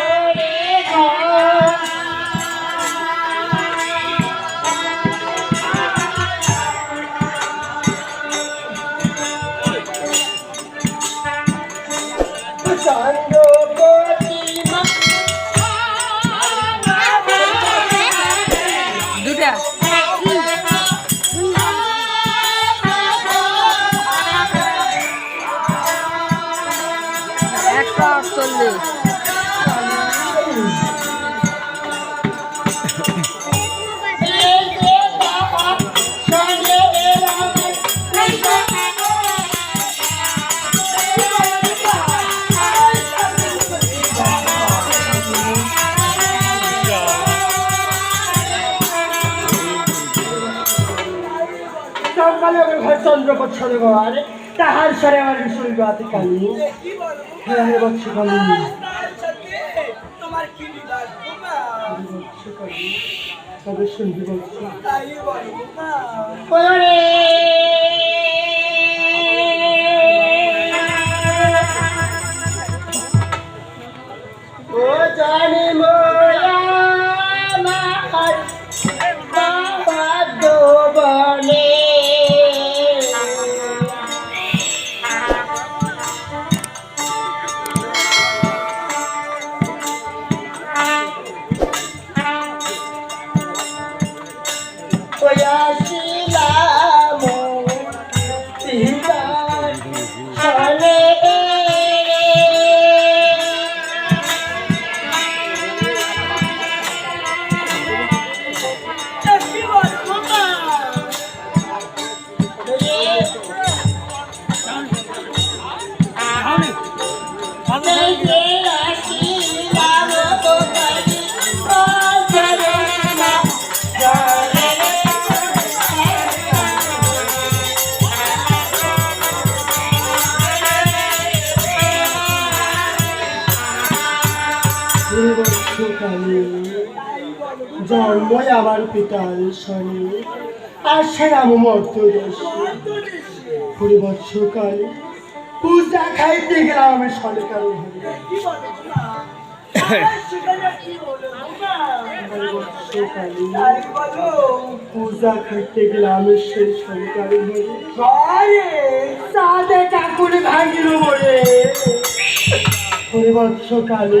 রে চন্দ্র বৎসর ঘর তাহার সারে আমার শরীর রাতে কালি হ্যাঁ মা বৎস কালি তবে শুনবি বৎস জন্মই আমার পিতার শনি আর সে নাম মর্ত কুড়ি বছর কালে পূজা খাইতে গেলাম আমি সরকারি পূজা খাইতে গেলাম আমি সেই সরকারি সাদে ঠাকুর ভাঙিল বলে। কুড়ি বছর কালে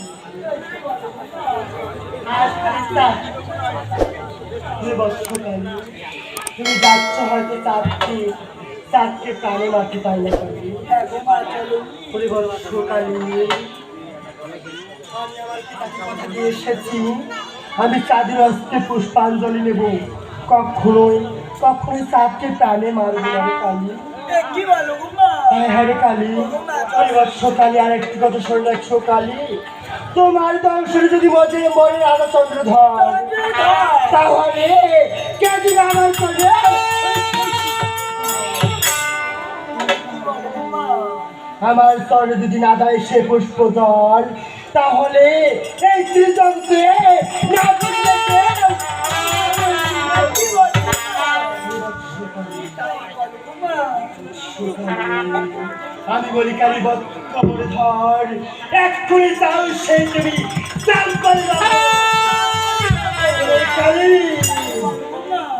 তুমি বর্ষকালে তুমি যাচ্ছ হয়তো প্রাণে এসেছি। আমি চাঁদের অস্তে পুষ্পাঞ্জলি নেব। কখনোই কখনোই চারটে প্রাণে মারব না কালী। হ্যাঁ হ্যাঁ রে কালী। ওই আর একটি কথা শোন রাখছো কালী। তোমার দংশনে যদি মজে মরে আলো চন্দ্রধর তাহলে কে দিবে আমার সঙ্গে? আমার স্বর্ণে যদি না দেয় সে পুষ্প জল, তাহলে এই ত্রিজগতে না আমি বলি, কালী ঘর। এক করে যাও সে তুমি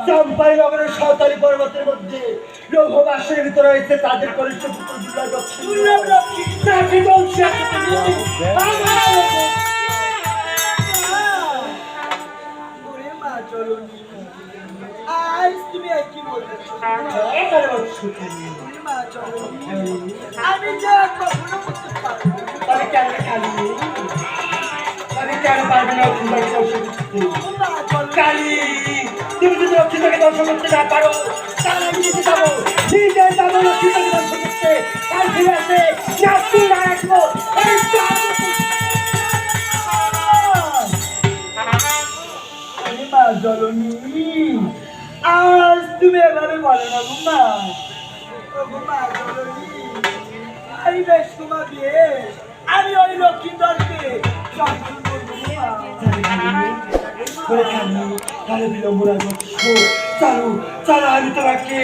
চম্পাই নগরের সাঁওতালি পর্বতের মধ্যে রঘুবাসের ভিতরে রয়েছে তাদের করে আচ্ছা, আজ তুমি কি বলতে হ্যাঁ। হ্যাঁ, আমি যা তবে কেন কালী তবে কেন পারবে না তুমি যদি অক্ষিতাকে দর্শন করতে না পারো তাহলে আমি যেতে যাব নিজে যাব অক্ষিতাকে দর্শন করতে কাল ফিরে আসে নাচতে না আমি মা আজ তুমি এভাবে বলো না গুমা ও গুমা জননী আমি বেশ গুমা বেশ আমি ওই না করছ চলো চলো আমি তোমাকে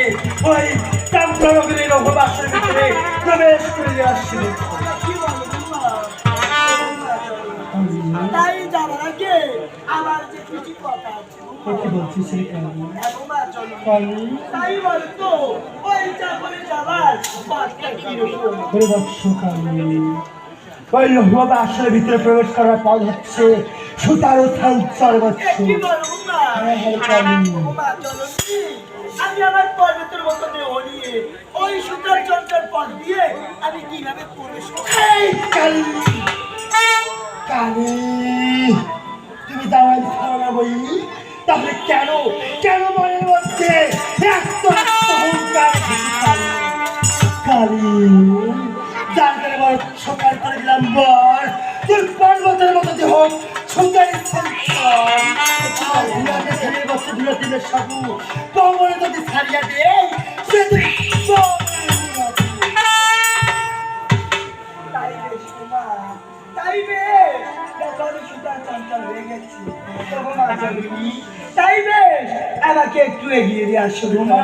ওই চাম্পানগরের রঘুবাসের ভিতরে প্রবেশ করে দিয়ে আসছি কি বলো গুমা ও গুমা জননী। তাই যাবার আগে আমার যে কিছু কথা আছে গুমা। কি বলছিস রে কালী গুমা জননী। কালী তাই বলতো ওই চাকরি যাবার ওই ভিতরে প্রবেশ করার পথ হচ্ছে সুতার থান সর্বোচ্চ কি বলো গুমা হ্যাঁ হ্যাঁ আমি আমার পর্বতের মতো ওই সুতার পথ দিয়ে আমি কীভাবে প্রবেশ করব? এই কালী কালী তুমি বই তাহলে কেন কেন সকাল করে দিলাম বর। তোর পর্বতের মতো দেহ সুতাই আমাকে একটু এগিয়ে দিয়ে আসো ওমা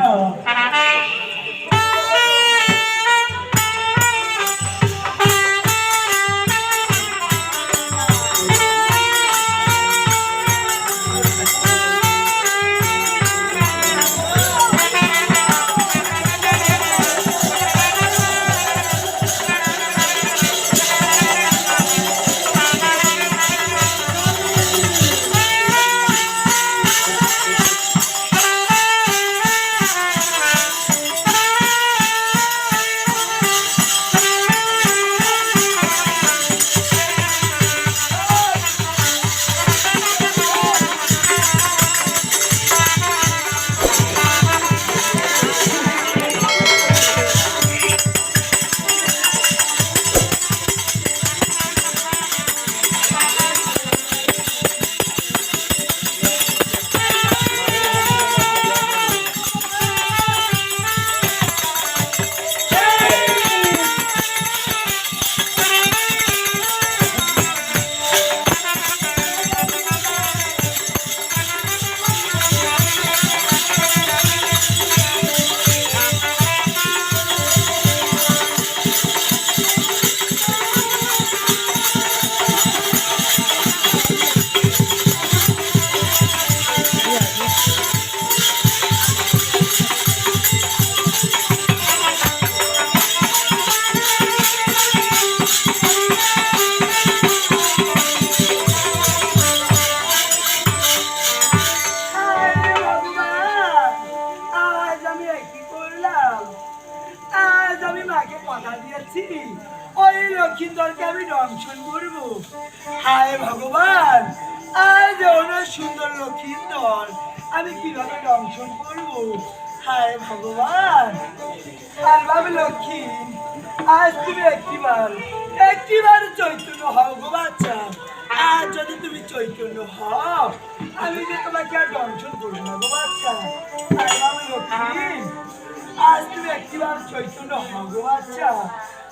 ওই লক্ষ্মীন্দরকে আমি দংশন করব। হায় ভগবান, আজ ওনার সুন্দর লক্ষ্মীর দল। আমি কীভাবে দংশন করব? হায় ভগবান আর ভাবে লক্ষ্মী, আজ তুমি একটিবার একটিবার চৈতন্য হও গো বাচ্চা। আর যদি তুমি চৈতন্য হও, আমি যে তোমাকে আর দংশন করব না গো বাচ্চা। আর লক্ষ্মী, আজ তুমি একটিবার চৈতন্য হও গো বাচ্চা।